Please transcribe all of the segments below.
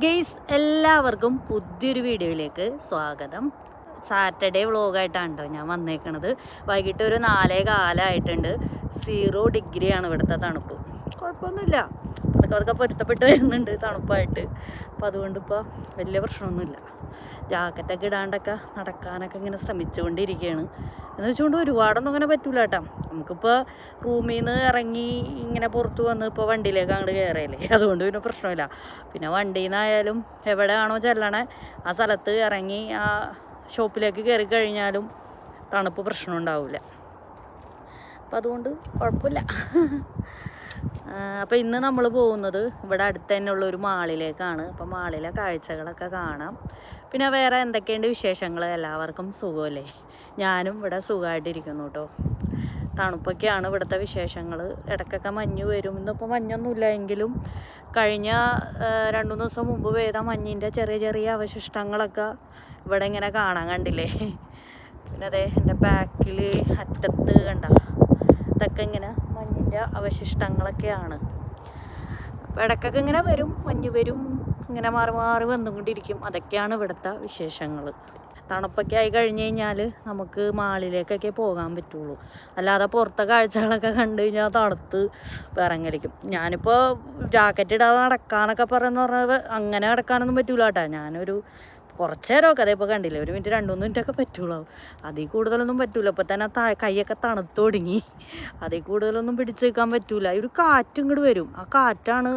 Guys എല്ലാവർക്കും പുതിയൊരു വീഡിയോയിലേക്ക് സ്വാഗതം. സാറ്റർഡേ വ്ളോഗായിട്ടാണ് കേട്ടോ ഞാൻ വന്നേക്കണത്. വൈകിട്ട് ഒരു നാലേ കാലമായിട്ടുണ്ട് സീറോ ഡിഗ്രിയാണ് ഇവിടുത്തെ തണുപ്പ്. കുഴപ്പമൊന്നുമില്ല. അതൊക്കെ അതൊക്കെ പൊരുത്തപ്പെട്ട് വരുന്നുണ്ട് തണുപ്പായിട്ട്. അപ്പോൾ അതുകൊണ്ട് ഇപ്പോൾ വലിയ പ്രശ്നമൊന്നുമില്ല. ജാക്കറ്റൊക്കെ ഇടാണ്ടൊക്കെ നടക്കാനൊക്കെ ഇങ്ങനെ ശ്രമിച്ചുകൊണ്ടിരിക്കുകയാണ് എന്ന് വെച്ചുകൊണ്ട് ഒരുപാടൊന്നും അങ്ങനെ പറ്റൂല കേട്ടോ. നമുക്കിപ്പോൾ റൂമിൽ നിന്ന് ഇറങ്ങി ഇങ്ങനെ പുറത്ത് വന്ന് ഇപ്പോൾ വണ്ടിയിലേക്ക് അങ്ങോട്ട് കയറിയല്ലേ. അതുകൊണ്ട് പിന്നെ പ്രശ്നമില്ല. പിന്നെ വണ്ടിയിൽ നിന്നായാലും എവിടെയാണോ ചെല്ലണേ ആ സ്ഥലത്ത് ഇറങ്ങി ആ ഷോപ്പിലേക്ക് കയറി കഴിഞ്ഞാലും തണുപ്പ് പ്രശ്നം ഉണ്ടാവില്ല അപ്പം അതുകൊണ്ട് കുഴപ്പമില്ല. അപ്പോൾ ഇന്ന് നമ്മൾ പോകുന്നത് ഇവിടെ അടുത്ത് തന്നെയുള്ള ഒരു മാളിലേക്കാണ്. അപ്പോൾ മാളിലെ കാഴ്ചകളൊക്കെ കാണാം. പിന്നെ വേറെ എന്തൊക്കെയുണ്ട് വിശേഷങ്ങൾ എല്ലാവർക്കും സുഖമല്ലേ? ഞാനും ഇവിടെ സുഖമായിട്ടിരിക്കുന്നു കേട്ടോ തണുപ്പൊക്കെയാണ് ഇവിടുത്തെ വിശേഷങ്ങൾ ഇടയ്ക്കൊക്കെ മഞ്ഞ് വരും. ഇന്നിപ്പോൾ മഞ്ഞൊന്നുമില്ല എങ്കിലും കഴിഞ്ഞ രണ്ടു ദിവസം മുമ്പ് പെയ്ത മഞ്ഞിന്റെ ചെറിയ ചെറിയ അവശിഷ്ടങ്ങളൊക്കെ ഇവിടെ ഇങ്ങനെ കാണാൻ കണ്ടില്ലേ? പിന്നെ അതെ എന്റെ ബാക്കിൽ അറ്റത്ത് കണ്ട ഇതൊക്കെ ഇങ്ങനെ മഞ്ഞിന്റെ അവശിഷ്ടങ്ങളൊക്കെയാണ്. അപ്പോൾ ഇടയ്ക്കൊക്കെ ഇങ്ങനെ വരും മഞ്ഞ് വരും ഇങ്ങനെ മാറി മാറി വന്നുകൊണ്ടിരിക്കും. അതൊക്കെയാണ് ഇവിടുത്തെ വിശേഷങ്ങൾ തണുപ്പൊക്കെ ആയി കഴിഞ്ഞ് കഴിഞ്ഞാൽ നമുക്ക് മാളിലേക്കൊക്കെ പോകാൻ പറ്റുള്ളൂ. അല്ലാതെ പുറത്തെ കാഴ്ചകളൊക്കെ കണ്ടു കഴിഞ്ഞാൽ തണുത്ത് വിറങ്ങലിക്കും ഞാനിപ്പോൾ ജാക്കറ്റ് ഇടാതെ നടക്കാനൊക്കെ പറയുന്ന പറഞ്ഞാൽ അങ്ങനെ നടക്കാനൊന്നും പറ്റൂല കേട്ടോ ഞാനൊരു കുറച്ച് നേരമൊക്കെ അതേപ്പോൾ കണ്ടില്ലേ? ഒരു മിനിറ്റ് രണ്ട് മൂന്ന് മിനിറ്റൊക്കെ പറ്റുള്ളൂ. അതിൽ കൂടുതലൊന്നും പറ്റൂല. ഇപ്പം തന്നെ താ കൈയൊക്കെ തണുത്ത് തുടങ്ങി അതിൽ കൂടുതലൊന്നും പിടിച്ചു നിൽക്കാൻ പറ്റൂല ഒരു കാറ്റ് ഇങ്ങോട്ട് വരും. ആ കാറ്റാണ്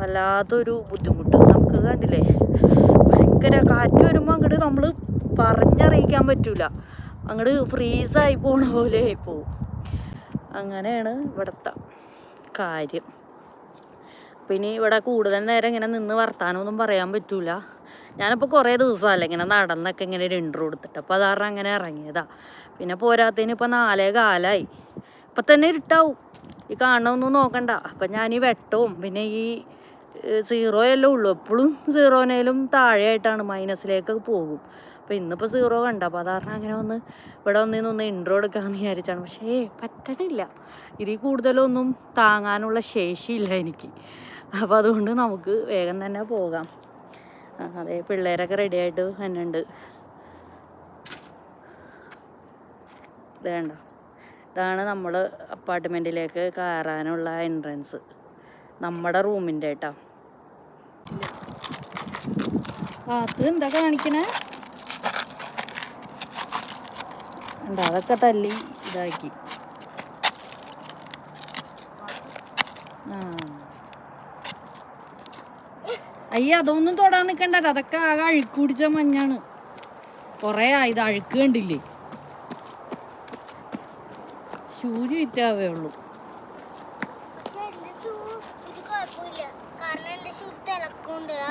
വല്ലാത്തൊരു ബുദ്ധിമുട്ട്. നമുക്ക് കണ്ടില്ലേ? ഭയങ്കര കാറ്റ് വരുമ്പോൾ അങ്ങോട്ട് നമ്മൾ പറഞ്ഞറിയിക്കാൻ പറ്റൂല. അങ്ങോട്ട് ഫ്രീസായി പോണ പോലെ ആയിപ്പോവും അങ്ങനെയാണ് ഇവിടുത്തെ കാര്യം. പിന്നെ ഇവിടെ കൂടുതൽ നേരം ഇങ്ങനെ നിന്ന് വർത്താനമൊന്നും പറയാൻ പറ്റൂല. ഞാനിപ്പോൾ കുറേ ദിവസമല്ല ഇങ്ങനെ നടന്നൊക്കെ ഇങ്ങനെ ഒരു കൊടുത്തിട്ട് അപ്പോൾ അതാറ അങ്ങനെ ഇറങ്ങിയതാ. പിന്നെ പോരാത്തതിന് ഇപ്പോൾ നാലേ കാലായി. ഇപ്പം തന്നെ ഇരുട്ടാവും. ഈ കാണണമെന്നും നോക്കണ്ട. അപ്പം ഞാൻ ഈ വെട്ടവും പിന്നെ ഈ സീറോ എല്ലാം ഉള്ളൂ. എപ്പോഴും സീറോനേലും താഴെയായിട്ടാണ് മൈനസിലേക്ക് പോകും. അപ്പം ഇന്നിപ്പോൾ സീറോ കണ്ട. അപ്പോൾ അതാറിന് അങ്ങനെ ഒന്ന് ഇവിടെ ഒന്നിനൊന്ന് ഇൻട്രോ എടുക്കാമെന്ന് വിചാരിച്ചാണ്. പക്ഷേ പറ്റണില്ല. ഇതിൽ കൂടുതലൊന്നും താങ്ങാനുള്ള ശേഷിയില്ല എനിക്ക്. അപ്പോൾ അതുകൊണ്ട് നമുക്ക് വേഗം തന്നെ പോകാം. അതെ പിള്ളേരൊക്കെ റെഡി ആയിട്ട് തന്നെ ഉണ്ട് വേണ്ട ഇതാണ് നമ്മൾ അപ്പാർട്ട്മെന്റിലേക്ക് കയറാനുള്ള എൻട്രൻസ് നമ്മുടെ റൂമിന്റെ കേട്ടോ അത് എന്താ കാണിക്കണേ? ഉണ്ട് അതൊക്കെ തല്ലി ഇതാക്കി. ആ. അയ്യ അതൊന്നും തൊടാൻ നിൽക്കണ്ട അതൊക്കെ ആകെ അഴുക്ക് പിടിച്ച മഞ്ഞാണ്. കുറേ ആയത് അഴുക്ക് കണ്ടില്ലേ ഷൂ വിറ്റാവേ ഉള്ളൂ.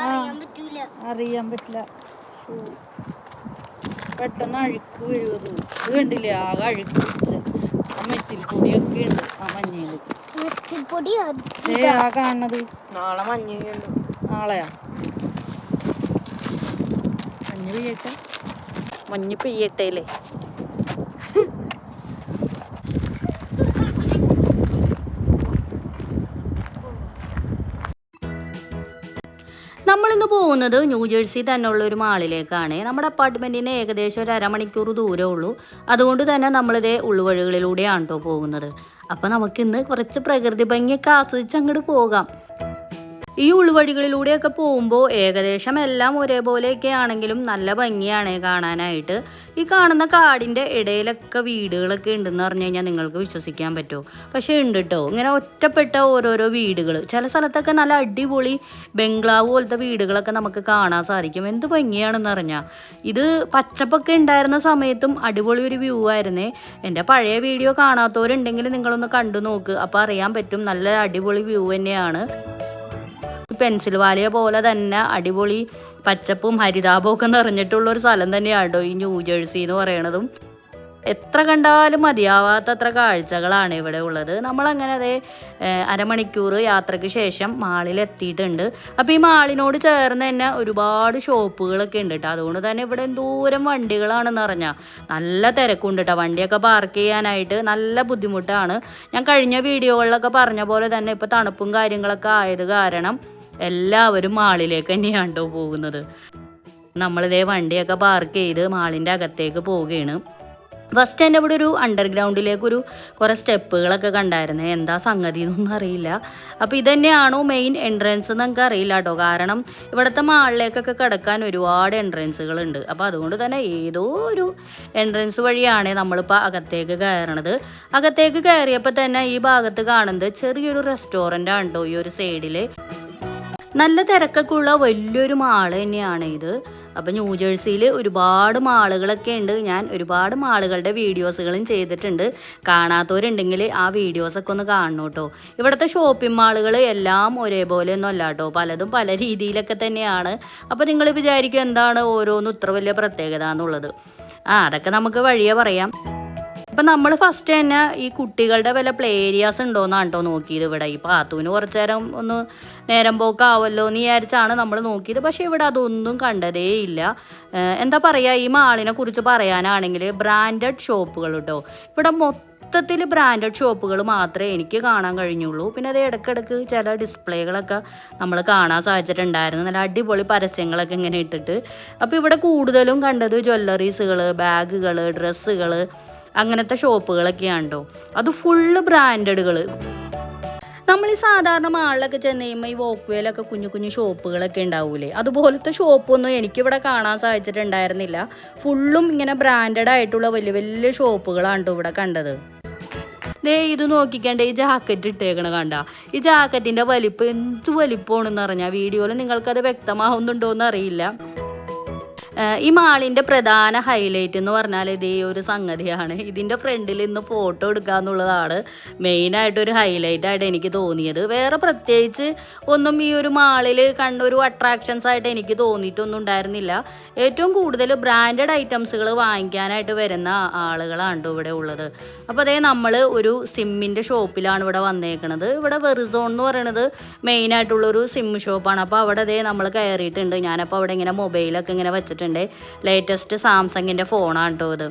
അറിയാൻ പറ്റൂല. അറിയാൻ പറ്റില്ല. ഷൂ. പെട്ടെന്ന് അഴുക്ക് വരുവത് ഇത് കണ്ടില്ലേ? ആകെ അഴുക്ക് പിടിച്ച ആ മെറ്റിൽ പൊടിയൊക്കെ ഉണ്ട് ആ മഞ്ഞയിൽ ആ കാണുന്നത്. നാളെ മഞ്ഞുണ്ട് നാളെയാ? മഞ്ഞ് പെയ്യട്ടെ? മഞ്ഞ് പെയ്യട്ടെ അല്ലേ നമ്മളിന്ന് പോകുന്നത് ന്യൂജേഴ്സി തന്നെയുള്ള ഒരു മാളിലേക്കാണ്. നമ്മുടെ അപ്പാർട്ട്മെന്റിന് നിന്ന് ഏകദേശം ഒരു അരമണിക്കൂർ ദൂരമേ ഉള്ളൂ. അതുകൊണ്ട് തന്നെ നമ്മളിതേ ഉൾവഴികളിലൂടെയാണ് കേട്ടോ പോകുന്നത്. അപ്പോൾ നമുക്കിന്ന് കുറച്ച് പ്രകൃതി ഭംഗിയൊക്കെ ആസ്വദിച്ച് അങ്ങോട്ട് പോകാം. ഈ ഉൾവഴികളിലൂടെയൊക്കെ പോകുമ്പോൾ ഏകദേശം എല്ലാം ഒരേപോലെയൊക്കെ ആണെങ്കിലും നല്ല ഭംഗിയാണ് കാണാനായിട്ട്. ഈ കാണുന്ന കാടിന്റെ ഇടയിലൊക്കെ വീടുകളൊക്കെ ഉണ്ടെന്ന് പറഞ്ഞു കഴിഞ്ഞാൽ നിങ്ങൾക്ക് വിശ്വസിക്കാൻ പറ്റുമോ? പക്ഷേ ഉണ്ട് കേട്ടോ ഇങ്ങനെ ഒറ്റപ്പെട്ട ഓരോരോ വീടുകൾ ചില സ്ഥലത്തൊക്കെ നല്ല അടിപൊളി ബംഗ്ലാവ് പോലത്തെ വീടുകളൊക്കെ നമുക്ക് കാണാൻ സാധിക്കും. എന്ത് ഭംഗിയാണെന്ന് അറിഞ്ഞാൽ ഇത് പച്ചപ്പൊക്കെ ഉണ്ടായിരുന്ന സമയത്തും അടിപൊളി ഒരു വ്യൂ ആയിരുന്നേ. എന്റെ പഴയ വീഡിയോ കാണാത്തവരുണ്ടെങ്കിൽ നിങ്ങളൊന്ന് കണ്ടു നോക്ക്. അപ്പോൾ അറിയാൻ പറ്റും. നല്ല അടിപൊളി വ്യൂ തന്നെയാണ്. പെൻസിൽ വാലിയ പോലെ തന്നെ അടിപൊളി പച്ചപ്പും ഹരിതാപവും ഒക്കെ നിറഞ്ഞിട്ടുള്ള ഒരു സ്ഥലം തന്നെയാണ് കേട്ടോ ഈ ന്യൂ ജേഴ്സി എന്ന് പറയണതും. എത്ര കണ്ടാലും മതിയാവാത്തത്ര കാഴ്ചകളാണ് ഇവിടെ ഉള്ളത്. നമ്മളങ്ങനെ അതേ അരമണിക്കൂർ യാത്രയ്ക്ക് ശേഷം മാളിൽ എത്തിയിട്ടുണ്ട്. അപ്പോൾ ഈ മാളിനോട് ചേർന്ന് തന്നെ ഒരുപാട് ഷോപ്പുകളൊക്കെ ഉണ്ട് കേട്ടോ അതുകൊണ്ട് തന്നെ ഇവിടെ എന്തോരം വണ്ടികളാണെന്ന് പറഞ്ഞാൽ നല്ല തിരക്കുണ്ട് കേട്ടോ വണ്ടിയൊക്കെ പാർക്ക് ചെയ്യാനായിട്ട് നല്ല ബുദ്ധിമുട്ടാണ്. ഞാൻ കഴിഞ്ഞ വീഡിയോകളിലൊക്കെ പറഞ്ഞ പോലെ തന്നെ ഇപ്പോൾ തണുപ്പും കാര്യങ്ങളൊക്കെ ആയത് കാരണം എല്ലാവരും മാളിലേക്ക് തന്നെയാണ് പോകുന്നത്. നമ്മളിതേ വണ്ടിയൊക്കെ പാർക്ക് ചെയ്ത് മാളിന്റെ അകത്തേക്ക് പോവുകയാണ്. ഫസ്റ്റ് എന്റെ അവിടെ ഒരു അണ്ടർഗ്രൗണ്ടിലേക്ക് ഒരു കുറേ സ്റ്റെപ്പുകളൊക്കെ കണ്ടായിരുന്നു. എന്താ സംഗതി എന്നൊന്നും അറിയില്ല. അപ്പോൾ ഇതന്നെയാണോ മെയിൻ എൻട്രൻസ് എന്ന് നമുക്ക് അറിയില്ല കേട്ടോ. കാരണം ഇവിടുത്തെ മാളിലേക്കൊക്കെ കിടക്കാൻ ഒരുപാട് എൻട്രൻസുകളുണ്ട് അപ്പോൾ അതുകൊണ്ട് തന്നെ ഏതോ ഒരു എൻട്രൻസ് വഴിയാണ് നമ്മളിപ്പോൾ അകത്തേക്ക് കയറണത്. അകത്തേക്ക് കയറിയപ്പോൾ തന്നെ ഈ ഭാഗത്ത് കാണുന്നത് ചെറിയൊരു റെസ്റ്റോറന്റ് ആണ് കേട്ടോ ഈ ഒരു സൈഡിൽ നല്ല തിരക്കൊക്കെ ഉള്ള വലിയൊരു മാൾ തന്നെയാണ് ഇത്. അപ്പം ന്യൂ ജേഴ്സിയിൽ ഒരുപാട് മാളുകളൊക്കെ ഉണ്ട്. ഞാൻ ഒരുപാട് മാളുകളുടെ വീഡിയോസുകളും ചെയ്തിട്ടുണ്ട്. കാണാത്തവരുണ്ടെങ്കിൽ ആ വീഡിയോസൊക്കെ ഒന്ന് കാണണം കേട്ടോ ഇവിടുത്തെ ഷോപ്പിംഗ് മാളുകൾ എല്ലാം ഒരേപോലെ ഒന്നും അല്ല കേട്ടോ പലതും പല രീതിയിലൊക്കെ തന്നെയാണ്. അപ്പോൾ നിങ്ങൾ വിചാരിക്കും എന്താണ് ഓരോന്നും ഇത്ര വലിയ പ്രത്യേകത എന്നുള്ളത്. ആ അതൊക്കെ നമുക്ക് വഴിയേ പറയാം. അപ്പം നമ്മൾ ഫസ്റ്റ് തന്നെ ഈ കുട്ടികളുടെ വല്ല പ്ലേ ഏരിയാസ് ഉണ്ടോയെന്നാണ് കേട്ടോ നോക്കിയത് ഇവിടെ. ഈ പാത്തൂന് കുറച്ച് നേരം ഒന്ന് നേരം പോക്കാവല്ലോ എന്ന് വിചാരിച്ചാണ് നമ്മൾ നോക്കിയത്. പക്ഷേ ഇവിടെ അതൊന്നും കണ്ടതേ ഇല്ല. എന്താ പറയുക ഈ മാളിനെ കുറിച്ച് പറയാനാണെങ്കിൽ ബ്രാൻഡഡ് ഷോപ്പുകൾ കേട്ടോ. ഇവിടെ മൊത്തത്തിൽ ബ്രാൻഡഡ് ഷോപ്പുകൾ മാത്രമേ എനിക്ക് കാണാൻ കഴിഞ്ഞുള്ളൂ. പിന്നെ അത് ഇടയ്ക്കിടയ്ക്ക് ചില ഡിസ്പ്ലേകളൊക്കെ നമ്മൾ കാണാൻ സാധിച്ചിട്ടുണ്ടായിരുന്നു നല്ല അടിപൊളി പരസ്യങ്ങളൊക്കെ ഇങ്ങനെ ഇട്ടിട്ട്. അപ്പോൾ ഇവിടെ കൂടുതലും കണ്ടത് ജ്വല്ലറീസുകൾ ബാഗുകൾ ഡ്രസ്സുകൾ അങ്ങനത്തെ ഷോപ്പുകളൊക്കെയാണ് കേട്ടോ അത് ഫുള്ള് ബ്രാൻഡഡുകൾ നമ്മൾ ഈ സാധാരണ മാളിലൊക്കെ ചെന്ന് കഴിയുമ്പോൾ ഈ വോക്ക്വേലൊക്കെ കുഞ്ഞു കുഞ്ഞു ഷോപ്പുകളൊക്കെ ഉണ്ടാവൂലേ? അതുപോലത്തെ ഷോപ്പൊന്നും എനിക്കിവിടെ കാണാൻ സാധിച്ചിട്ടുണ്ടായിരുന്നില്ല. ഫുള്ളും ഇങ്ങനെ ബ്രാൻഡഡ് ആയിട്ടുള്ള വലിയ വലിയ ഷോപ്പുകളാണ് ഇവിടെ കണ്ടത്. ദേ ഇത് നോക്കിക്കേണ്ട ഈ ജാക്കറ്റ് ഇട്ടേക്കണ കണ്ട? ഈ ജാക്കറ്റിന്റെ വലിപ്പം എന്ത് വലിപ്പമാണെന്ന് അറിഞ്ഞാൽ വീഡിയോയിൽ നിങ്ങൾക്കത് വ്യക്തമാവുന്നുണ്ടോ എന്ന് അറിയില്ല ഈ മാളിന്റെ പ്രധാന ഹൈലൈറ്റ് എന്ന് പറഞ്ഞാൽ ഇതേ ഒരു സംഗതിയാണ്. ഇതിന്റെ ഫ്രണ്ടിൽ ഇന്ന് ഫോട്ടോ എടുക്കുക എന്നുള്ളതാണ് മെയിനായിട്ട് ഒരു ഹൈലൈറ്റ് ആയിട്ട് എനിക്ക് തോന്നിയത്. വേറെ പ്രത്യേകിച്ച് ഒന്നും ഈ ഒരു മാളിൽ കണ്ട ഒരു അട്രാക്ഷൻസ് ആയിട്ട് എനിക്ക് തോന്നിയിട്ടൊന്നും ഉണ്ടായിരുന്നില്ല. ഏറ്റവും കൂടുതൽ ബ്രാൻഡഡ് ഐറ്റംസുകൾ വാങ്ങിക്കാനായിട്ട് വരുന്ന ആളുകളാണ് ഇവിടെ ഉള്ളത്. അപ്പോൾ അതേ നമ്മൾ ഒരു സിമ്മിന്റെ ഷോപ്പിലാണ് ഇവിടെ വന്നേക്കുന്നത് ഇവിടെ വെറിസോൺ എന്ന് പറയുന്നത് മെയിനായിട്ടുള്ളൊരു സിം ഷോപ്പാണ് അപ്പോൾ അവിടെ അതേ നമ്മൾ കയറിയിട്ടുണ്ട്. ഞാനപ്പോൾ അവിടെ ഇങ്ങനെ മൊബൈലൊക്കെ ഇങ്ങനെ വെച്ചിട്ടുണ്ട്. ലേറ്റസ്റ്റ് സാംസങ്ങിന്റെ ഫോണാണ് കേട്ടോ ഇത്.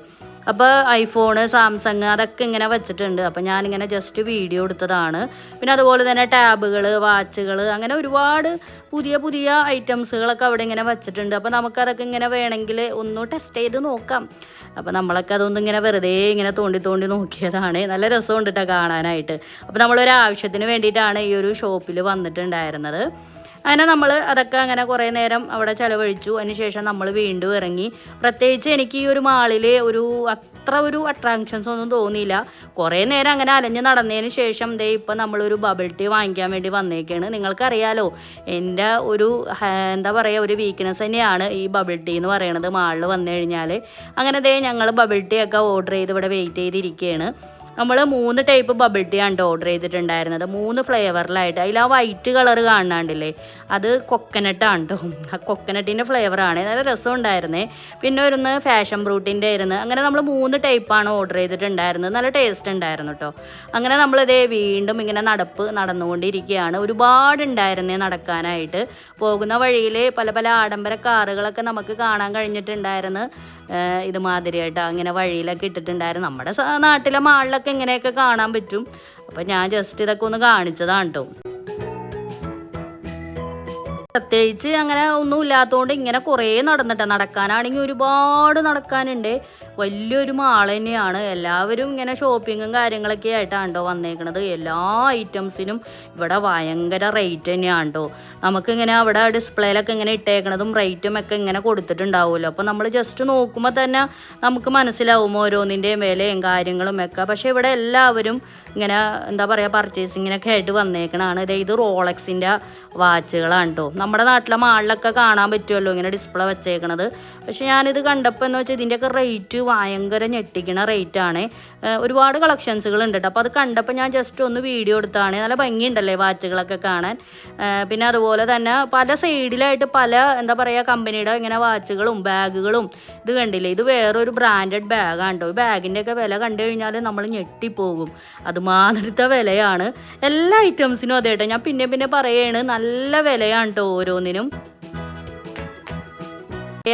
അപ്പോൾ ഐഫോണ് സാംസങ് അതൊക്കെ ഇങ്ങനെ വെച്ചിട്ടുണ്ട്. അപ്പോൾ ഞാനിങ്ങനെ ജസ്റ്റ് വീഡിയോ എടുത്തതാണ്. പിന്നെ അതുപോലെ തന്നെ ടാബുകൾ വാച്ചുകൾ അങ്ങനെ ഒരുപാട് പുതിയ പുതിയ ഐറ്റംസുകളൊക്കെ അവിടെ ഇങ്ങനെ വെച്ചിട്ടുണ്ട്. അപ്പോൾ നമുക്കതൊക്കെ ഇങ്ങനെ വേണമെങ്കിൽ ഒന്ന് ടെസ്റ്റ് ചെയ്ത് നോക്കാം. അപ്പോൾ നമ്മളൊക്കെ അതൊന്നും ഇങ്ങനെ വെറുതെ ഇങ്ങനെ തോണ്ടി തോണ്ടി നോക്കിയതാണ്. നല്ല രസമുണ്ട് കേട്ടോ കാണാനായിട്ട്. അപ്പോൾ നമ്മളൊരു ആവശ്യത്തിന് വേണ്ടിയിട്ടാണ് ഈ ഒരു ഷോപ്പിൽ വന്നിട്ടുണ്ടായിരുന്നത്. അങ്ങനെ നമ്മൾ അതൊക്കെ അങ്ങനെ കുറേ നേരം അവിടെ ചിലവഴിച്ചു. അതിനുശേഷം നമ്മൾ വീണ്ടും ഇറങ്ങി. പ്രത്യേകിച്ച് എനിക്ക് ഈ ഒരു മാളിൽ ഒരു അത്ര ഒരു അട്രാക്ഷൻസ് ഒന്നും തോന്നിയില്ല. കുറേ നേരം അങ്ങനെ അലഞ്ഞ് നടന്നതിന് ശേഷം ദേ ഇപ്പം നമ്മളൊരു ബബിൾ ടീ വാങ്ങിക്കാൻ വേണ്ടി വന്നേക്കാണ്. നിങ്ങൾക്കറിയാലോ എന്റെ ഒരു എന്താ പറയുക ഒരു വീക്ക്നെസ് തന്നെയാണ് ഈ ബബിൾ ടീ എന്ന് പറയുന്നത് മാളിൽ വന്നു കഴിഞ്ഞാൽ അങ്ങനെ ദേ ഞങ്ങൾ ബബിൾ ടീ ഒക്കെ ഓർഡർ ചെയ്ത് ഇവിടെ വെയിറ്റ് ചെയ്തിരിക്കുകയാണ് നമ്മൾ മൂന്ന് ടൈപ്പ് ബബിൾ ടീ ആണ് ഓർഡർ ചെയ്തിട്ടുണ്ടായിരുന്നത്. മൂന്ന് ഫ്ലേവറിലായിട്ട് അതിൽ ആ വൈറ്റ് കളർ കാണാണ്ടില്ലേ അത് കൊക്കനട്ടാണ് കേട്ടോ ആ കൊക്കനട്ടിന്റെ ഫ്ലേവറാണ് നല്ല രസം ഉണ്ടായിരുന്നേ പിന്നെ ഒരുന്ന് ഫാഷൻ ഫ്രൂട്ടിന്റെ ആയിരുന്നു. അങ്ങനെ നമ്മൾ മൂന്ന് ടൈപ്പാണ് ഓർഡർ ചെയ്തിട്ടുണ്ടായിരുന്നത്. നല്ല ടേസ്റ്റ് ഉണ്ടായിരുന്നു കേട്ടോ അങ്ങനെ നമ്മളിതേ വീണ്ടും ഇങ്ങനെ നടപ്പ് നടന്നുകൊണ്ടിരിക്കുകയാണ്. ഒരുപാട് ഉണ്ടായിരുന്നേ നടക്കാനായിട്ട്. പോകുന്ന വഴിയിൽ പല പല ആഡംബര കാറുകളൊക്കെ നമുക്ക് കാണാൻ കഴിഞ്ഞിട്ടുണ്ടായിരുന്നു. ഇതുമാതിരിയായിട്ട്. അങ്ങനെ വഴിയിലൊക്കെ ഇട്ടിട്ടുണ്ടായിരുന്നു. നമ്മുടെ നാട്ടിലെ മാളിലൊക്കെ ഇങ്ങനെയൊക്കെ കാണാൻ പറ്റും? അപ്പം ഞാൻ ജസ്റ്റ് ഇതൊക്കെ ഒന്ന് കാണിച്ചതാണ് കേട്ടോ. പ്രത്യേകിച്ച് അങ്ങനെ ഒന്നും ഇല്ലാത്തതുകൊണ്ട് ഇങ്ങനെ കുറേ നടന്നിട്ട്. നടക്കാനാണെങ്കിൽ ഒരുപാട് നടക്കാനുണ്ട്. വലിയൊരു മാൾ തന്നെയാണ്. എല്ലാവരും ഇങ്ങനെ ഷോപ്പിങ്ങും കാര്യങ്ങളൊക്കെ ആയിട്ടാണ് കേട്ടോ വന്നേക്കണത്. എല്ലാ ഐറ്റംസിനും ഇവിടെ ഭയങ്കര റേറ്റ് തന്നെയാണ് കേട്ടോ നമുക്കിങ്ങനെ അവിടെ ഡിസ്പ്ലേയിലൊക്കെ ഇങ്ങനെ ഇട്ടേക്കണതും റേറ്റും ഒക്കെ ഇങ്ങനെ കൊടുത്തിട്ടുണ്ടാവുമല്ലോ. അപ്പോൾ നമ്മൾ ജസ്റ്റ് നോക്കുമ്പോൾ തന്നെ നമുക്ക് മനസ്സിലാവും ഓരോന്നിന്റെയും വിലയും കാര്യങ്ങളും ഒക്കെ. പക്ഷേ ഇവിടെ എല്ലാവരും ഇങ്ങനെ എന്താ പറയുക പർച്ചേസിങ്ങിനൊക്കെ ആയിട്ട് വന്നേക്കണതാണ്. ഇത് റോളക്സിന്റെ വാച്ചുകളാണ് കേട്ടോ നമ്മുടെ നാട്ടിലെ മാളിലൊക്കെ കാണാൻ പറ്റുമല്ലോ ഇങ്ങനെ ഡിസ്പ്ലേ വെച്ചേക്കണത്. പക്ഷെ ഞാനിത് കണ്ടപ്പോൾ എന്ന് വെച്ചാൽ ഇതിന്റെയൊക്കെ റേറ്റ് ഭയങ്കര ഞെട്ടിക്കണ റേറ്റ് ആണ്. ഒരുപാട് കളക്ഷൻസുകൾ ഉണ്ട് കേട്ടോ അപ്പോൾ അത് കണ്ടപ്പോൾ ഞാൻ ജസ്റ്റ് ഒന്ന് വീഡിയോ എടുത്താണ്. നല്ല ഭംഗിയുണ്ടല്ലേ വാച്ചുകളൊക്കെ കാണാൻ? പിന്നെ അതുപോലെ തന്നെ പല സൈഡിലായിട്ട് പല എന്താ പറയുക കമ്പനിയുടെ ഇങ്ങനെ വാച്ചുകളും ബാഗുകളും ഇത് കണ്ടില്ലേ? ഇത് വേറൊരു ബ്രാൻഡഡ് ബാഗാണ് കേട്ടോ ഈ ബാഗിന്റെയൊക്കെ വില കണ്ടു കഴിഞ്ഞാൽ നമ്മൾ ഞെട്ടിപ്പോകും. അതുമാതിരത്തെ വിലയാണ്. എല്ലാ ഐറ്റംസിനും അതേട്ടോ ഞാൻ പിന്നെ പിന്നെ പറയാണ് നല്ല വിലയാണ് കേട്ടോ ഓരോന്നിനും.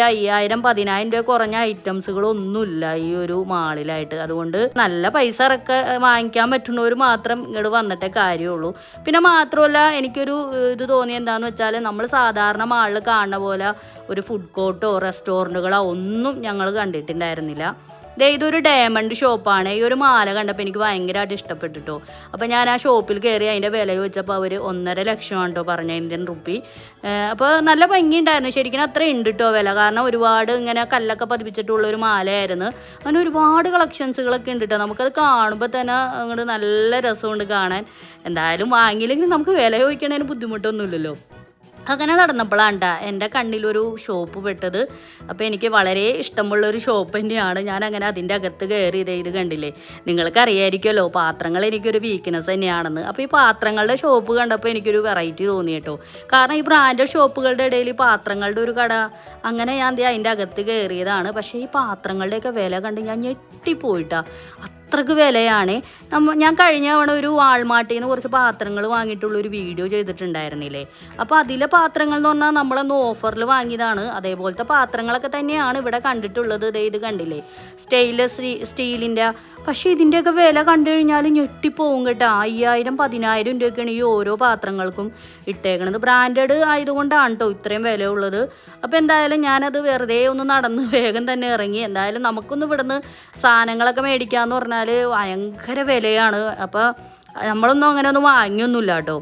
അയ്യായിരം പതിനായിരം രൂപ കുറഞ്ഞ ഐറ്റംസുകളൊന്നുമില്ല ഈ ഒരു മാളിലായിട്ട്. അതുകൊണ്ട് നല്ല പൈസ ഇറക്ക വാങ്ങിക്കാൻ പറ്റുന്നവർ മാത്രം ഇങ്ങോട്ട് വന്നിട്ടേ കാര്യമുള്ളൂ. പിന്നെ മാത്രമല്ല എനിക്കൊരു ഇത് തോന്നി എന്താണെന്ന് വെച്ചാൽ നമ്മൾ സാധാരണ മാളിൽ കാണുന്ന പോലെ ഒരു ഫുഡ് കോർട്ടോ റെസ്റ്റോറന്റുകളോ ഒന്നും ഞങ്ങൾ കണ്ടിട്ടുണ്ടായിരുന്നില്ല. ദേ ഇതൊരു ഡയമണ്ട് ഷോപ്പാണ് ഈ ഒരു മാല കണ്ടപ്പോൾ എനിക്ക് ഭയങ്കരമായിട്ട് ഇഷ്ടപ്പെട്ടിട്ടോ. അപ്പോൾ ഞാൻ ആ ഷോപ്പിൽ കയറി അതിന്റെ വില ചോദിച്ചപ്പോൾ അവർ ഒന്നര ലക്ഷം ആണ്ടോ പറഞ്ഞ ഇന്ത്യൻ റുപ്പി അപ്പോൾ നല്ല ഭംഗിയുണ്ടായിരുന്നു ശരിക്കും അത്ര ഉണ്ട് കേട്ടോ വില. കാരണം ഒരുപാട് ഇങ്ങനെ കല്ലൊക്കെ പതിപ്പിച്ചിട്ടുള്ള ഒരു മാലയായിരുന്നു. അങ്ങനെ ഒരുപാട് കളക്ഷൻസുകളൊക്കെ ഉണ്ട് കേട്ടോ നമുക്കത് കാണുമ്പോൾ തന്നെ അങ്ങോട്ട് നല്ല രസമുണ്ട് കാണാൻ. എന്തായാലും വാങ്ങിയില്ലെങ്കിൽ നമുക്ക് വില ചോദിക്കണതിന് ബുദ്ധിമുട്ടൊന്നുമില്ലല്ലോ. അങ്ങനെ നടന്നപ്പോഴാണ് ട്ടാ എന്റെ കണ്ണിലൊരു ഷോപ്പ് പെട്ടത്. അപ്പോൾ എനിക്ക് വളരെ ഇഷ്ടമുള്ള ഒരു ഷോപ്പ് തന്നെയാണ് ഞാൻ അങ്ങനെ അതിന്റെ അകത്ത് കയറി ഇതേ ഇത് കണ്ടില്ലേ? നിങ്ങൾക്ക് അറിയായിരിക്കുമല്ലോ പാത്രങ്ങൾ എനിക്കൊരു വീക്ക്നെസ് തന്നെയാണെന്ന്. അപ്പോൾ ഈ പാത്രങ്ങളുടെ ഷോപ്പ് കണ്ടപ്പോൾ എനിക്കൊരു വെറൈറ്റി തോന്നി കേട്ടോ. കാരണം ഈ ബ്രാൻഡഡ് ഷോപ്പുകളുടെ ഇടയിൽ പാത്രങ്ങളുടെ ഒരു കട അങ്ങനെ ഞാൻ അതിന്റെ അകത്ത് കയറിയതാണ്. പക്ഷേ ഈ പാത്രങ്ങളുടെയൊക്കെ വില കണ്ട് ഞാൻ ഞെട്ടിപ്പോയിട്ടാ. അത്രയ്ക്ക് വിലയാണ്. നമ്മ ഞാൻ കഴിഞ്ഞ തവണ ഒരു വാൾമാർട്ടിൽ നിന്ന് കുറച്ച് പാത്രങ്ങൾ വാങ്ങിയിട്ടുള്ള ഒരു വീഡിയോ ചെയ്തിട്ടുണ്ടായിരുന്നില്ലേ? അപ്പോൾ അതിലെ പാത്രങ്ങൾ എന്ന് പറഞ്ഞാൽ നമ്മളന്ന് ഓഫറിൽ വാങ്ങിയതാണ്. അതേപോലത്തെ പാത്രങ്ങളൊക്കെ തന്നെയാണ് ഇവിടെ കണ്ടിട്ടുള്ളത്. ഇത് കണ്ടില്ലേ? സ്റ്റെയിൻലെസ് സ്റ്റീലിന്റെ പക്ഷേ ഇതിന്റെയൊക്കെ വില കണ്ടു കഴിഞ്ഞാൽ ഞെട്ടിപ്പോവും കേട്ടോ. അയ്യായിരം പതിനായിരം രൂപയൊക്കെയാണ് ഈ ഓരോ പാത്രങ്ങൾക്കും ഇട്ടേക്കണത്. ബ്രാൻഡഡ് ആയതുകൊണ്ടാണ് കേട്ടോ ഇത്രയും വിലയുള്ളത്. അപ്പോൾ എന്തായാലും ഞാനത് വെറുതെ ഒന്ന് നടന്ന് വേഗം തന്നെ ഇറങ്ങി. എന്തായാലും നമുക്കൊന്ന് ഇവിടുന്ന് സാധനങ്ങളൊക്കെ മേടിക്കാമെന്ന് പറഞ്ഞാൽ ഭയങ്കര വിലയാണ്. അപ്പോൾ നമ്മളൊന്നും അങ്ങനെ ഒന്നും വാങ്ങിയൊന്നുമില്ല കേട്ടോ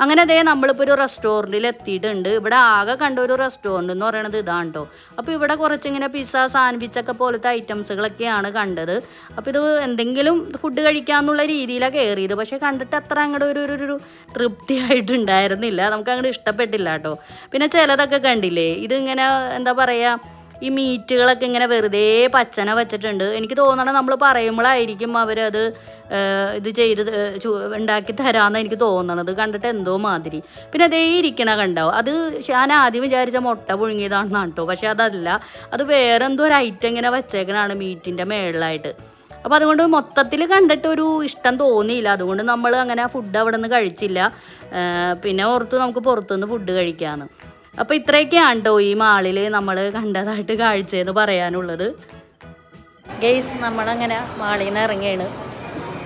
അങ്ങനെ അതേ നമ്മളിപ്പോൾ ഒരു റെസ്റ്റോറന്റിൽ എത്തിയിട്ടുണ്ട് ഇവിടെ ആകെ കണ്ട ഒരു റെസ്റ്റോറന്റ് എന്ന് പറയുന്നത് ഇതാണ് കേട്ടോ അപ്പോൾ ഇവിടെ കുറച്ചിങ്ങനെ പിസ്സ സാൻഡ്വിച്ചൊക്കെ പോലത്തെ ഐറ്റംസുകളൊക്കെയാണ് കണ്ടത്. അപ്പോൾ ഇത് എന്തെങ്കിലും ഫുഡ് കഴിക്കാമെന്നുള്ള രീതിയിലാണ് കയറിയത് പക്ഷേ കണ്ടിട്ട് അത്ര അങ്ങോട്ട് ഒരു ഒരു ഒരു തൃപ്തി ആയിട്ടുണ്ടായിരുന്നില്ല നമുക്ക് അങ്ങോട്ട് ഇഷ്ടപ്പെട്ടില്ല കേട്ടോ പിന്നെ ചിലതൊക്കെ കണ്ടില്ലേ? ഇതിങ്ങനെ എന്താ പറയുക ഈ മീറ്റുകളൊക്കെ ഇങ്ങനെ വെറുതെ പച്ചന വെച്ചിട്ടുണ്ട്. എനിക്ക് തോന്നണം നമ്മൾ പറയുമ്പോഴായിരിക്കും അവരത് ഇത് ചെയ്ത് ഉണ്ടാക്കി തരാമെന്ന് എനിക്ക് തോന്നണത്. കണ്ടിട്ട് എന്തോ മാതിരി. പിന്നെ അതേ ഇരിക്കണ കണ്ടാവും. അത് ഞാൻ ആദ്യം വിചാരിച്ച മുട്ട പുഴുങ്ങിയതാണെന്നാണ് കേട്ടോ. പക്ഷെ അതല്ല. അത് വേറെ എന്തോ ഒരു ഐറ്റം ഇങ്ങനെ വെച്ചേക്കണാണ് മീറ്റിന്റെ മേളിലായിട്ട്. അപ്പോൾ അതുകൊണ്ട് മൊത്തത്തിൽ കണ്ടിട്ട് ഒരു ഇഷ്ടം തോന്നിയില്ല. അതുകൊണ്ട് നമ്മൾ അങ്ങനെ ഫുഡ് അവിടെ നിന്ന് കഴിച്ചില്ല പിന്നെ ഓർത്ത് നമുക്ക് പുറത്തുനിന്ന് ഫുഡ് കഴിക്കാമെന്ന് അപ്പോൾ ഇത്രയൊക്കെയാണ് കേട്ടോ ഈ മാളിൽ നമ്മൾ കണ്ടതായിട്ട് കാഴ്ചയെന്ന് പറയാനുള്ളത്? ഗെയ്സ് നമ്മളങ്ങനെ മാളിൽ നിന്ന് ഇറങ്ങിയാണ്.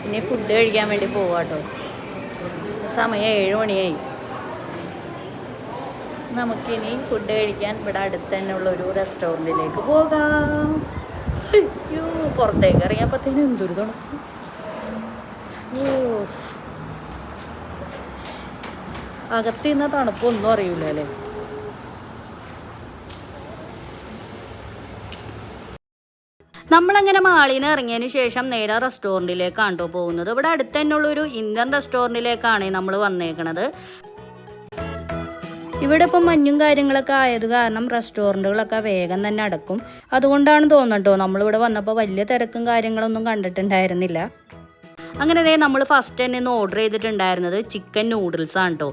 ഇനി ഫുഡ് കഴിക്കാൻ വേണ്ടി പോവാട്ടോ സമയം ഏഴ് മണിയായി. നമുക്കിനി ഫുഡ് കഴിക്കാൻ ഇവിടെ അടുത്ത് തന്നെ ഉള്ള ഒരു റെസ്റ്റോറന്റിലേക്ക് പോകാം. അയ്യോ പുറത്തേക്ക് ഇറങ്ങിയപ്പോഴത്തേനും എന്തൊരു തണുപ്പ്. ഓ. അകത്തിരുന്ന തണുപ്പൊന്നും അറിയില്ല അല്ലേ നമ്മളങ്ങനെ മാളിൽ നിന്ന് ഇറങ്ങിയതിന് ശേഷം നേരെ റെസ്റ്റോറന്റിലേക്കാണ് കേട്ടോ പോകുന്നത്. ഇവിടെ അടുത്ത് തന്നെയുള്ളൊരു ഇന്ത്യൻ റെസ്റ്റോറന്റിലേക്കാണ് നമ്മൾ വന്നേക്കണത്. ഇവിടെ ഇപ്പം മഞ്ഞും കാര്യങ്ങളൊക്കെ ആയത് കാരണം റെസ്റ്റോറന്റുകളൊക്കെ വേഗം തന്നെ അടക്കും. അതുകൊണ്ടാണ് തോന്നട്ടോ നമ്മളിവിടെ വന്നപ്പോൾ വലിയ തിരക്കും കാര്യങ്ങളൊന്നും കണ്ടിട്ടുണ്ടായിരുന്നില്ല. അങ്ങനെ നമ്മൾ ഫസ്റ്റ് തന്നെ ഇന്ന് ഓർഡർ ചെയ്തിട്ടുണ്ടായിരുന്നത് ചിക്കൻ നൂഡിൽസ് ആണ് കേട്ടോ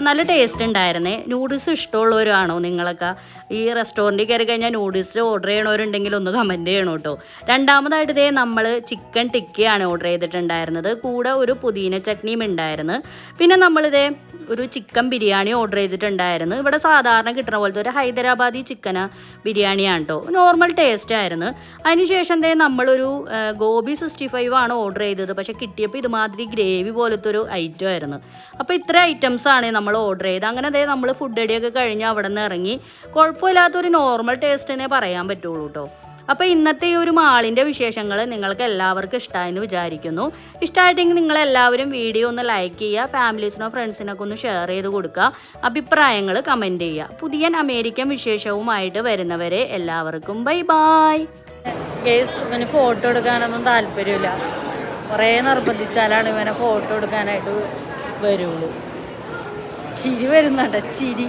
നല്ല ടേസ്റ്റ് ഉണ്ടായിരുന്നേ നൂഡിൽസ് ഇഷ്ടമുള്ളവരാണോ നിങ്ങളൊക്കെ? ഈ റെസ്റ്റോറന്റിൽ കയറി കഴിഞ്ഞാൽ നൂഡിൽസ് ഓർഡർ ചെയ്യണവരുണ്ടെങ്കിൽ ഒന്ന് കമന്റ് ചെയ്യണം കേട്ടോ. രണ്ടാമതായിട്ട് ഇതേ നമ്മൾ ചിക്കൻ ടിക്കയാണ് ഓർഡർ ചെയ്തിട്ടുണ്ടായിരുന്നത്. കൂടെ ഒരു പുതിന ചട്നിയും ഉണ്ടായിരുന്നു പിന്നെ നമ്മളിതേ ഒരു ചിക്കൻ ബിരിയാണി ഓർഡർ ചെയ്തിട്ടുണ്ടായിരുന്നു. ഇവിടെ സാധാരണ കിട്ടുന്ന പോലത്തെ ഒരു ഹൈദരാബാദി ചിക്കൻ ബിരിയാണിയാണ് കേട്ടോ നോർമൽ ടേസ്റ്റ് ആയിരുന്നു. അതിനുശേഷം ദേ നമ്മളൊരു ഗോബി സിക്സ്റ്റി ഫൈവ് ആണ് ഓർഡർ ചെയ്തത്. പക്ഷെ കിട്ടിയപ്പോൾ ഇതുമാതിരി ഗ്രേവി പോലത്തെ ഒരു ഐറ്റം ആയിരുന്നു. അപ്പോൾ ഇത്ര ഐറ്റംസ് ആണ് നമ്മൾ ഓർഡർ ചെയ്തത്. അങ്ങനെ ദേ നമ്മൾ ഫുഡ് അടിയൊക്കെ കഴിഞ്ഞ് അവിടെ നിന്ന് ഇറങ്ങി. കുഴപ്പമില്ലാത്തൊരു നോർമൽ ടേസ്റ്റ് തന്നെ പറയാൻ പറ്റുള്ളൂ കേട്ടോ അപ്പോൾ ഇന്നത്തെ ഈ ഒരു മാളിന്റെ വിശേഷങ്ങൾ നിങ്ങൾക്ക് എല്ലാവർക്കും ഇഷ്ടമായെന്ന് വിചാരിക്കുന്നു. ഇഷ്ടമായിട്ടെങ്കിൽ നിങ്ങൾ എല്ലാവരും വീഡിയോ ഒന്ന് ലൈക്ക് ചെയ്യുക ഫാമിലീസിനോ ഫ്രണ്ട്സിനൊക്കെ ഒന്ന് ഷെയർ ചെയ്ത് കൊടുക്കുക അഭിപ്രായങ്ങൾ കമന്റ് ചെയ്യുക. പുതിയ അമേരിക്കൻ വിശേഷവുമായിട്ട് വരുന്നവരെ എല്ലാവർക്കും ബൈ ബൈ കേസ് ഇവന് ഫോട്ടോ എടുക്കാനൊന്നും താല്പര്യമില്ല. കുറേ നിർബന്ധിച്ചാലാണ് ഇവനെ ഫോട്ടോ എടുക്കാനായിട്ട് വരുള്ളൂ. ചിരി വരുന്നുണ്ട് ചിരി.